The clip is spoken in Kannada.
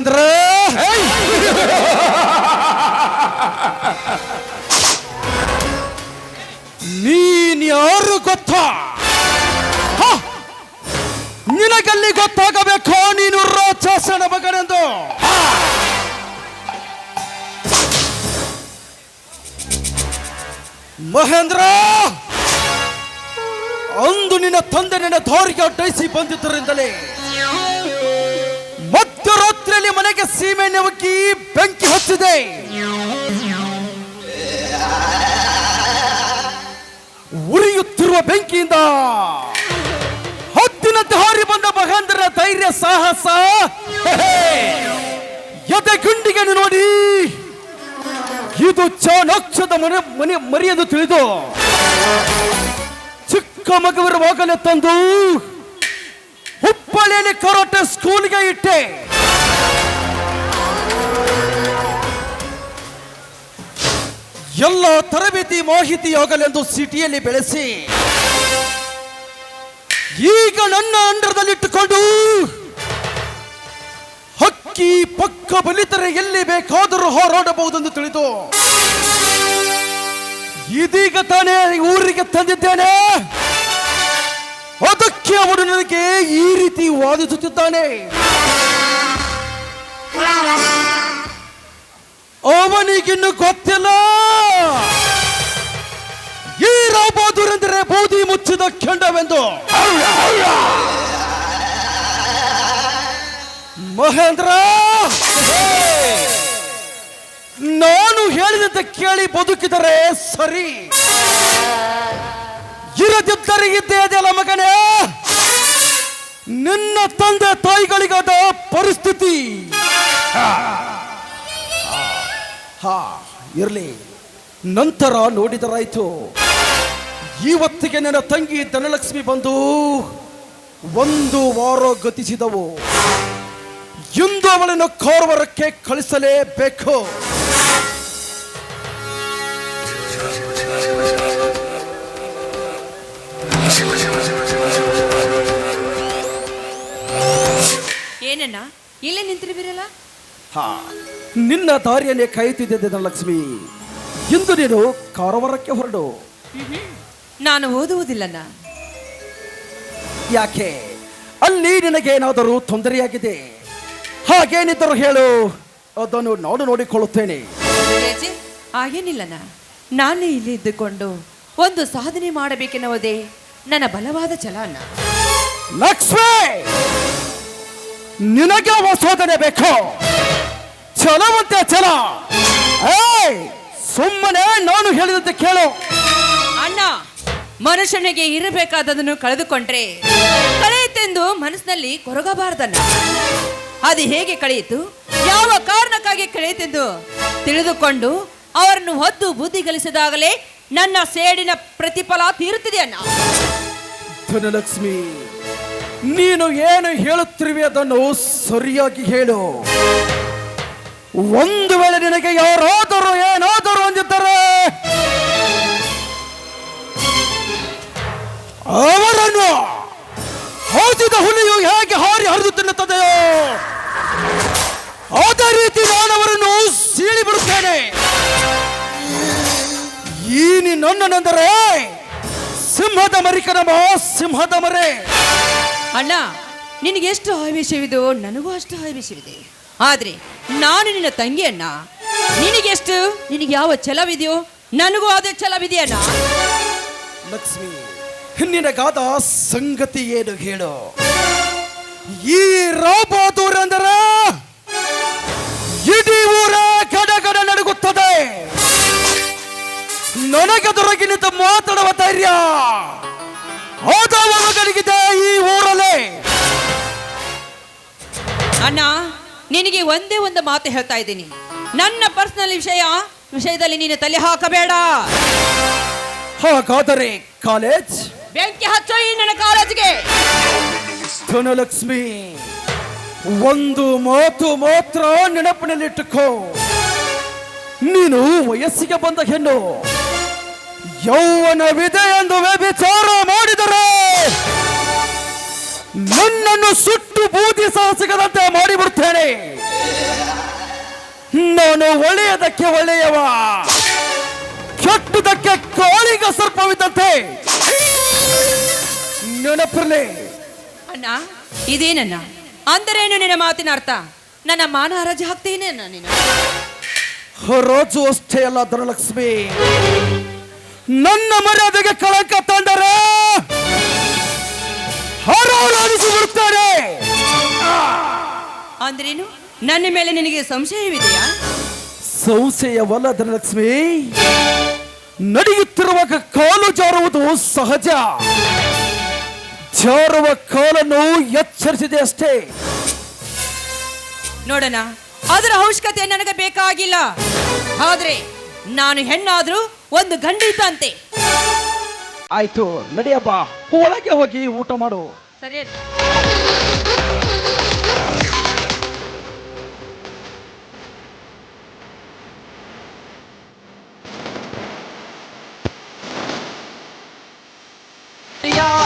ಮಹೇಂದ್ರ ನೀನ್ ಯಾರು ಗೊತ್ತಾ! ನಿನಗಲ್ಲಿ ಗೊತ್ತಾಗಬೇಕು ನೀನು ರಾಕ್ಷಸನ ಮಗನೆಂದು? ಮಹೇಂದ್ರ ಅಂದು ನಿನ್ನ ತಂದೆ ನಿನ್ನ ಧೋರಿಗೆ ಅಡ್ಡೈಸಿ ಬಂದಿದ್ದರಿಂದಲೇ ಮನೆಗೆ ಸೀಮೆಣ್ಣೆ ಉಕ್ಕಿ ಬೆಂಕಿ ಹಚ್ಚಿದೆ. ಉರಿಯುತ್ತಿರುವ ಬೆಂಕಿಯಿಂದ ಹತ್ತಿನಂತೆ ಹಾರಿ ಬಂದ ಮಹೇಂದ್ರ ಧೈರ್ಯ, ಸಾಹಸ ಎದೆ ಗುಂಡಿಗೆ ನೋಡಿ. ಇದು ಚಾಣಾಕ್ಷದ ಮನೆ ಮನೆ ಮರಿಯದು ತಿಳಿದು ಚಿಕ್ಕ ಮಗುವಿರುವಾಗಲೇ ತಂದು ಹುಬ್ಬಳ್ಳಿಯಲ್ಲಿ ಕರಾಟೆ ಸ್ಕೂಲ್ಗೆ ಇಟ್ಟೆ. ಎಲ್ಲ ತರಬೇತಿ ಮಾಹಿತಿ ಆಗಲೆಂದು ಸಿಟಿಯಲ್ಲಿ ಬೆಳೆಸಿ. ಈಗ ನನ್ನ ಅಂಡರದಲ್ಲಿಟ್ಟುಕೊಂಡು ಹಕ್ಕಿ ಪಕ್ಕ ಬಲಿತರೆ ಎಲ್ಲಿ ಬೇಕಾದರೂ ಹೋರಾಡಬಹುದೆಂದು ತಿಳಿದು. ಇದೀಗ ತಾನೇ ಊರಿಗೆ ತಂದಿದ್ದೇನೆ. ಅದಕ್ಕೆ ಅವನು ನನಗೆ ಈ ರೀತಿ ವಾದಿಸುತ್ತಿದ್ದಾನೆ. ಅವನಿಗಿನ್ನು ಗೊತ್ತಿಲ್ಲ. ಈ ರಾಬಾದೂರ್ ಎಂದರೆ ಬೂದಿ ಮುಚ್ಚಿದ ಕೆಂಡವೆಂದು ಮಹೇಂದ್ರ! ನಾನು ಹೇಳಿದಂತೆ ಕೇಳಿ ಬದುಕಿದರೆ ಸರಿ. ಇರದಿದ್ದರೆ ಇದ್ದೇ ಇದೆಯಲ್ಲ ಮಗನೇ. ನಿನ್ನ ತಂದೆ ತಾಯಿಗಳಿಗಾದ ಪರಿಸ್ಥಿತಿ. ಹಾ ಇರಲಿ. ನಂತರ ನೋಡಿದರಾಯ್ತು ಇವತ್ತಿಗೆ ನನ್ನ ತಂಗಿ ಧನಲಕ್ಷ್ಮಿ ಬಂದು ಒಂದು ವಾರ ಗತಿಸಿದವು. ಇಂದು ಅವಳನ್ನು ಕಾರವಾರಕ್ಕೆ ಕಳಿಸಲೇಬೇಕು. ಏನಣ್ಣ ಇಲ್ಲೇ ನಿಂತಿರುವಿರಲ್ಲ ಹಾ. ನಿನ್ನ ದಾರಿಯನ್ನೇ ಕಾಯುತ್ತಿದ್ದೆ ಲಕ್ಷ್ಮಿ ಇಂದು ನೀನು ಕಾರವಾರಕ್ಕೆ ಹೊರಡು. ನಾನು ಓದುವುದಿಲ್ಲನ ಯಾಕೆ? ಅಲ್ಲಿ ನಿನಗೇನಾದರೂ ತೊಂದರೆಯಾಗಿದೆ? ಹಾಗೇನಿದ್ದರೂ ಹೇಳು. ಅದನ್ನು ನಾನು ನೋಡಿಕೊಳ್ಳುತ್ತೇನೆ. ಹಾಗೇನಿಲ್ಲನ ನಾನೇ ಇಲ್ಲಿ ಇದ್ದುಕೊಂಡು ಒಂದು ಸಾಧನೆ ಮಾಡಬೇಕೆನ್ನುವುದೇ ನನ್ನ ಬಲವಾದ ಛಲ ಅಣ್ಣ. ಲಕ್ಷ್ಮಿ ನಿನಗೆ ಸಾಧನೆ ಬೇಕು. ಛಲವಂತೆ ಛಲ ಏಯ್ ಸುಮ್ಮನೆ ನಾನು ಹೇಳಿದಂತೆ ಕೇಳು. ಅಣ್ಣ ಮನುಷ್ಯನಿಗೆ ಇರಬೇಕಾದದನ್ನು ಕಳೆದುಕೊಂಡ್ರೆ ಕಳೆಯುತ್ತೆಂದು ಮನಸ್ಸಿನಲ್ಲಿ ಕೊರಗಬಾರದನ್ನ ಅದು ಹೇಗೆ ಕಳೆಯಿತು? ಯಾವ ಕಾರಣಕ್ಕಾಗಿ ಕಳೆಯುತ್ತೆಂದು ತಿಳಿದುಕೊಂಡು ಅವರನ್ನು ಹೊತ್ತು ಬುದ್ಧಿ ಗಳಿಸಿದಾಗಲೇ ನನ್ನ ಸೇಡಿನ ಪ್ರತಿಫಲ ತೀರುತ್ತಿದೆ ಅಣ್ಣ. ಧನಲಕ್ಷ್ಮಿ ನೀನು ಏನು ಹೇಳುತ್ತಿರುವೆ ಅದನ್ನು ಸರಿಯಾಗಿ ಹೇಳು. ಒಂದು ವೇಳೆ ನಿನಗೆ ಯಾರಾದರೂ ಏನಾದರೂ ಅಂದಿದ್ದಾರೆ, ಅವರನ್ನು ಹೋದಿದ ಹುಲಿಯು ಹೇಗೆ ಹಾರಿ ಹರಿದು ತಿನ್ನುತ್ತದೆಯೋ, ಅದೇ ರೀತಿ ನಾನವರನ್ನು ಸೀಳಿ ಬಿಡುತ್ತೇನೆ. ಈ ನಿನ್ನೊಂದನೆಂದರೆ ಸಿಂಹದ ಮರಿಕನಮ ಸಿಂಹದ ಮರೆ. ಅಣ್ಣ, ನಿನಗೆ ಎಷ್ಟು ಆವೇಶವಿದೋ ನನಗೂ ಅಷ್ಟು ಆವೇಶವಿದೆ. ಆದ್ರೆ ನಾನು ನಿನ್ನ ತಂಗಿಯನ್ನ ನಿನಗೆಷ್ಟು ನಿನಗೆ ಯಾವ ಛಲವಿದೆಯೋ? ನನಗೂ ಅದೇ ಛಲವಿದೆಯಣ್ಣ. ಲಕ್ಷ್ಮಿ ನಿನಗಾದ ಸಂಗತಿ ಏನು ಹೇಳು? ಈ ಅಂದರೆ ಇಡೀ ಊರ ಗಡ ಗಡ ನಡುಗುತ್ತದೆ. ನನಗೆ ನಿಂತು ಮಾತಾಡುವ ಧೈರ್ಯ ಮಗನಿಗಿದೆ ಈ ಊರಲ್ಲೇ. ಅಣ್ಣ ನಿನಗೆ ಒಂದೇ ಒಂದು ಮಾತು ಹೇಳ್ತಾ ಇದ್ದೀನಿ. ನನ್ನ ಪರ್ಸನಲ್ ವಿಷಯ ವಿಷಯದಲ್ಲಿ ನೀನು ತಲೆ ಹಾಕಬೇಡ. ಹಾಗಾದರೆ ಕಾಲೇಜ್? ಬೆಂಕಿ ಹಚ್ಚೋ ಈ ನನ್ನ ಕಾಲೇಜಿಗೆ. ಧನಲಕ್ಷ್ಮಿ ಒಂದು ಮಾತು ಮಾತ್ರ ನೆನಪಿನಲ್ಲಿಟ್ಟುಕೋ. ನೀನು ವಯಸ್ಸಿಗೆ ಬಂದ ಹೆಣ್ಣು ಯೌವನವಿದೆ ಎಂದು ವ್ಯಭಿಚಾರ ಮಾಡಿದರೆ ನನ್ನನ್ನು ಸುಟ್ಟು ಬೂದಿ ಸಹ ಸಿಗದಂತೆ ಮಾಡಿಬಿಡ್ತೇನೆ ನಾನು ಒಳ್ಳೆಯದಕ್ಕೆ ಒಳ್ಳೆಯವ. ಕೆಟ್ಟದಕ್ಕೆ ಕೋಳಿಗ ಸರ್ಪವಿದ್ದಂತೆ. ನೆನಪಿರಲಿ. ಅಣ್ಣ ಇದೇನಣ್ಣ? ಅಂದರೇನು ನಿನ್ನ ಮಾತಿನ ಅರ್ಥ? ನನ್ನ ಮಾನ ಹರಾಜು ಹಾಕ್ತೇನೆ ಅಣ್ಣ ನೀನು. ರಾಜು ಅಷ್ಟೇ ಅಲ್ಲ ಧನಲಕ್ಷ್ಮಿ. ನನ್ನ ಮರ್ಯಾದೆಗೆ ಕಳಂಕ ತಂದರೆ ಹರಾರಾಡಿಸಿ ಬಿಡುತ್ತಾರೆ ಅಂದ್ರೇನು? ನನ್ನ ಮೇಲೆ ನಿನಗೆ ಸಂಶಯವಿದೆಯಾ? ಸಂಶಯವಲ್ಲ ಧನಲಕ್ಷ್ಮಿ ನಡೆಯುತ್ತಿರುವಾಗ ಕಾಲು ಜಾರುವುದು ಸಹಜ. ಜಾರುವ ಕಾಲನ್ನು ಎಚ್ಚರಿಸಿದೆ ಅಷ್ಟೇ. ನೋಡೋಣ ಅದರ ಅವಶ್ಯಕತೆ ನನಗೆ ಬೇಕಾಗಿಲ್ಲ. ಆದ್ರೆ ನಾನು ಹೆಣ್ಣಾದ್ರೂ ಒಂದು ಗಂಡಿತಂತೆ. ಆಯ್ತು ನಡಿಯಪ್ಪ. ಒಳಗೆ ಹೋಗಿ ಊಟ ಮಾಡು. ಸರಿ